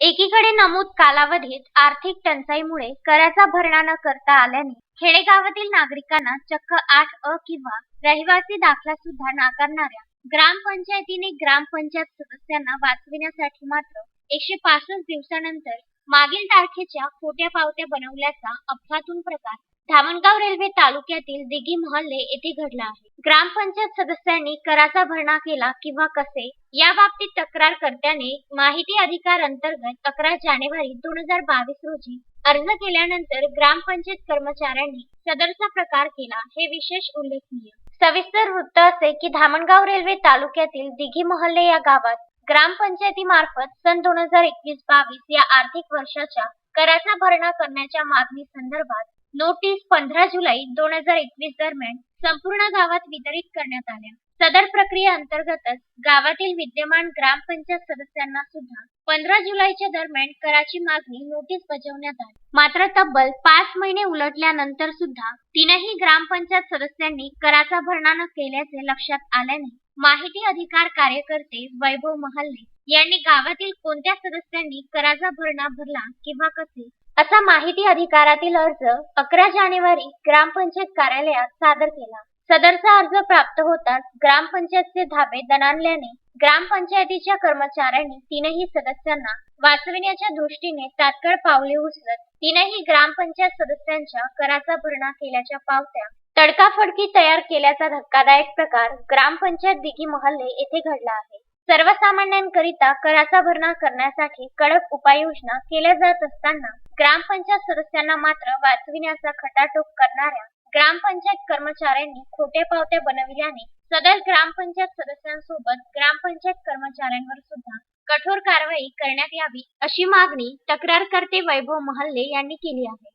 एकीकडे नमूद कालावधीत आर्थिक टंचाईमुळे कराचा भरणा न करता आल्याने खेडेगावातील नागरिकांना चक्क आठ अ किंवा रहिवासी दाखला सुद्धा नाकारणाऱ्या ग्रामपंचायतीने ग्रामपंचायत सदस्यांना वाचविण्यासाठी मात्र एकशे पासष्ट दिवसानंतर मागील तारखेच्या खोट्या पावत्या बनवल्याचा अफलातून प्रकार धामणगाव रेल्वे तालुक्यातील दिघी मोहल्ले येथे घडला आहे. ग्रामपंचायत सदस्यांनी कराचा भरणा केला किंवा कसे या बाबतीत तक्रारकर्त्याने माहिती अधिकार अंतर्गत अकरा जानेवारी दोन हजार बावीस रोजी अर्ज केल्यानंतर ग्रामपंचायत कर्मचाऱ्यांनी सदरचा प्रकार केला हे विशेष उल्लेखनीय. सविस्तर वृत्त असे की धामणगाव रेल्वे तालुक्यातील दिघी मोहल्ले या गावात ग्रामपंचायतीमार्फत सन दोन हजार एकवीस बावीस या आर्थिक वर्षाच्या कराचा भरणा करण्याच्या मागणी संदर्भात नोटीस पंधरा जुलै दोन हजार एकवीस दरम्यान संपूर्ण गावात वितरित करण्यात आल्या. सदर प्रक्रिये अंतर्गतच गावातील विद्यमान ग्रामपंचायत सदस्यांना सुद्धा पंधरा जुलैच्या दरम्यान कराची मागणी नोटीस बजावण्यात आली. मात्र तब्बल पाच महिने उलटल्यानंतर सुद्धा तीनही ग्रामपंचायत सदस्यांनी कराचा भरणा न केल्याचे लक्षात आल्याने माहिती अधिकार कार्यकर्ते वैभव महाल्ले यांनी गावातील कोणत्या सदस्यांनी कराचा भरणा भरला किंवा कसे असा माहिती अधिकारातील अर्ज अकरा जानेवारी ग्रामपंचायत कार्यालयात सादर केला. सदरचा अर्ज प्राप्त होताच ग्रामपंचायतचे धाबे दणाणल्याने ग्रामपंचायतीच्या कर्मचाऱ्यांनी तीनही सदस्यांना वाचविण्याच्या दृष्टीने तात्काळ पावले उचलत तीनही ग्रामपंचायत सदस्यांच्या कराचा भरणा केल्याच्या पावत्या तडकाफडकी तयार केल्याचा धक्कादायक प्रकार ग्रामपंचायत दिघी मोहल्ले येथे घडला आहे. सर्वसामान्यांकरिता कराचा भरणा करण्यासाठी कडक उपाययोजना केल्या जात असताना ग्रामपंचायत सदस्यांना मात्र वाचविण्याचा खटाटोप करणाऱ्या ग्रामपंचायत कर्मचाऱ्यांनी खोटे पावत्या बनविल्याने सदर ग्रामपंचायत सदस्यांसोबत ग्रामपंचायत कर्मचाऱ्यांवर सुद्धा कठोर कारवाई करण्यात यावी अशी मागणी तक्रारकर्ते वैभव महल्ले यांनी केली आहे.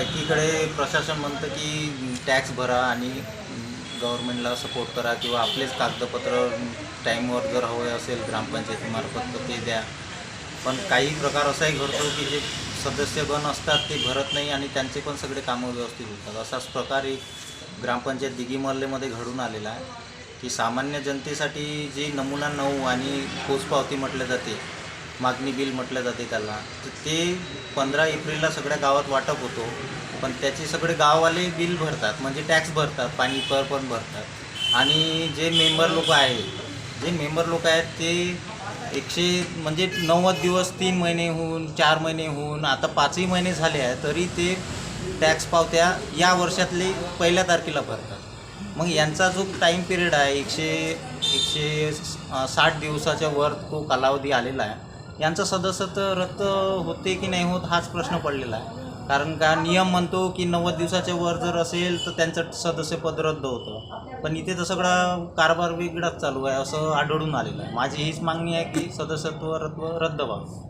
एकीकडे प्रशासन म्हणतं की टॅक्स भरा आणि गव्हर्नमेंटला सपोर्ट करा किंवा आपलेच कागदपत्र टाईमवर जर हवे असेल ग्रामपंचायतीमार्फत तर ते द्या. पण काही प्रकार असाही घडतो की जे सदस्यगण असतात ते भरत नाही आणि त्यांचे पण सगळे कामं व्यवस्थित होतात. असाच प्रकार एक ग्रामपंचायत दिगीमहल्लेमध्ये घडून आलेला आहे की सामान्य जनतेसाठी जी नमुना नऊ आणि पोचपावती म्हटलं जाते मागणी बिल म्हटलं जाते त्याला तर ते पंधरा एप्रिलला सगळ्या गावात वाटप होतो. पण त्याचे सगळे गाववाले बिल भरतात म्हणजे टॅक्स भरतात पाणी कर पण भरतात. आणि जे मेंबर लोक आहेत जे मेंबर लोक आहेत ते एकशे म्हणजे नव्वद दिवस तीन महिने होऊन चार महिने होऊन आता पाचही महिने झाले आहे तरी ते टॅक्स पावत्या या वर्षातले पहिल्या तारखेला भरतात. मग यांचा जो टाईम पिरियड आहे एकशे एकशे साठ दिवसाच्या वर तो कालावधी आलेला आहे. यांचं सदस्यत्व रद्द होते की नाही होत हाच प्रश्न पडलेला आहे. कारण का नियम म्हणतो की नव्वद दिवसाच्या वर जर असेल तर त्यांचं सदस्यपद रद्द होतं. पण इथे तर सगळा कारभार वेगळाच चालू आहे असं आढळून आलेलं आहे. माझी हीच मागणी आहे की सदस्यत्व रद्द रद्द व्हावं.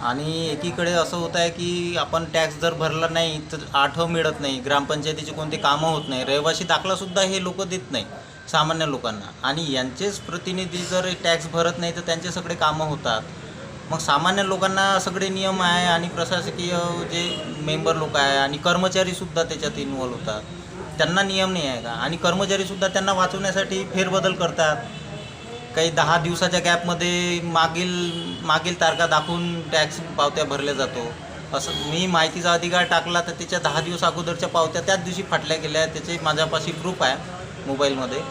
आणि एकीकडे असं होत आहे की आपण टॅक्स जर भरला नाही तर आठव मिळत नाही ग्रामपंचायतीची कोणती कामं होत नाही रहिवासी दाखलासुद्धा हे लोक देत नाही. सामान्य लोकांना. आणि यांचेच प्रतिनिधी जर टॅक्स भरत नाही तर त्यांचे सगळे कामं होतात. मग सामान्य लोकांना सगळे नियम आहे आणि प्रशासकीय जे मेंबर लोक आहे आणि कर्मचारीसुद्धा त्याच्यात इन्वॉल्व्ह होतात. त्यांना नियम नाही आहे का? आणि कर्मचारीसुद्धा त्यांना वाचवण्यासाठी फेरबदल करतात. काही दहा दिवसाच्या गॅपमध्ये मागील मागील तारखा दाखवून टॅक्स पावत्या भरल्या जातो. असं मी माहितीचा अधिकार टाकला तर त्याच्या दहा दिवस अगोदरच्या पावत्या त्याच दिवशी फाटल्या गेल्या. त्याचे माझ्यापाशी प्रूफ आहे. मोबाईलमध्ये.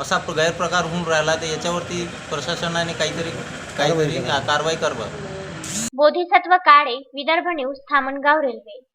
असा प्र- गैरप्रकार होऊन राहिला तर याच्यावरती प्रशासनाने काहीतरी काहीतरी कारवाई करावं. Bodhisatva Kale Vidarbha news Dhamangaon railway.